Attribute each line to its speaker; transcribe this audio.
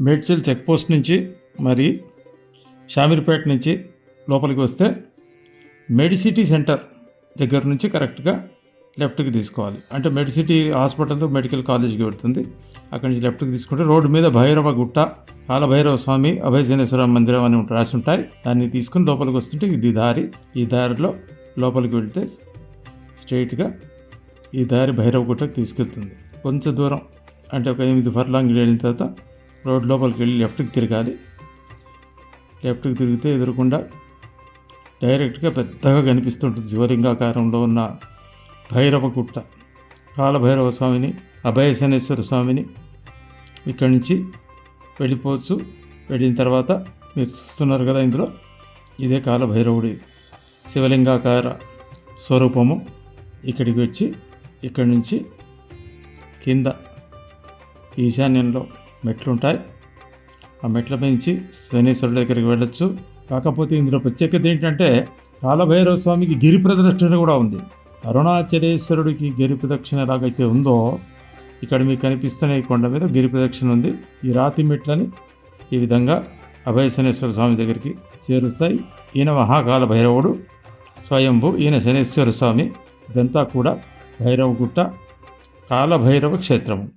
Speaker 1: Medchal checkpost నుంచి మరి షామీర్పేట నుంచి లోపలికి వస్తే మెడిసిటీ సెంటర్ దగ్గర నుంచి కరెక్ట్గా లెఫ్ట్కి తీసుకోవాలి. అంటే మెడిసిటీ హాస్పిటల్ మెడికల్ కాలేజ్కి పెడుతుంది అక్కడి నుంచి లెఫ్ట్కి తీసుకుంటే రోడ్డు మీద భైరవ గుట్ట కాలభైరవ స్వామి అభయజనేశ్వర మందిరం అని రాసి ఉంటాయి. దాన్ని తీసుకుని లోపలికి వస్తుంటే ఇది దారి. ఈ దారిలో లోపలికి వెళ్తే స్ట్రైట్గా ఈ దారి భైరవ గుట్టకు తీసుకెళ్తుంది. కొంచెం దూరం అంటే ఒక ఎనిమిది ఫర్లాంగ్ వెళ్ళిన తర్వాత రోడ్ లోపలికి వెళ్ళి లెఫ్ట్కి తిరగాలి. లెఫ్ట్కి తిరిగితే ఎదురకుండా డైరెక్ట్గా పెద్దగా కనిపిస్తుంటుంది శివలింగాకారంలో ఉన్న భైరవ గుట్ట కాలభైరవ స్వామిని అభయశనేశ్వర స్వామిని. ఇక్కడి నుంచి వెళ్ళిపోవచ్చు. వెళ్ళిన తర్వాత మీరు చూస్తున్నారు కదా ఇందులో. ఇదే కాలభైరవుడి శివలింగాకార స్వరూపము. ఇక్కడికి వచ్చి ఇక్కడి నుంచి కింద ఈశాన్యంలో మెట్లుంటాయి. ఆ మెట్ల నుంచి శనీశ్వరుడి దగ్గరికి వెళ్ళొచ్చు. కాకపోతే ఇందులో ప్రత్యేకత ఏంటంటే కాలభైరవ స్వామికి గిరి ప్రదక్షిణ కూడా ఉంది. అరుణాచలేశ్వరుడికి గిరి ప్రదక్షిణ ఎలాగైతే ఉందో ఇక్కడ మీకు కనిపిస్తున్న ఈ కొండ మీద గిరి ప్రదక్షిణ ఉంది. ఈ రాతి మెట్లని ఈ విధంగా అభయ శనేశ్వర స్వామి దగ్గరికి చేరుస్తాయి. ఈయన మహాకాల భైరవుడు స్వయంభు ఈయన శనేశ్వర స్వామి. ఇదంతా కూడా భైరవ గుట్ట కాలభైరవ క్షేత్రము.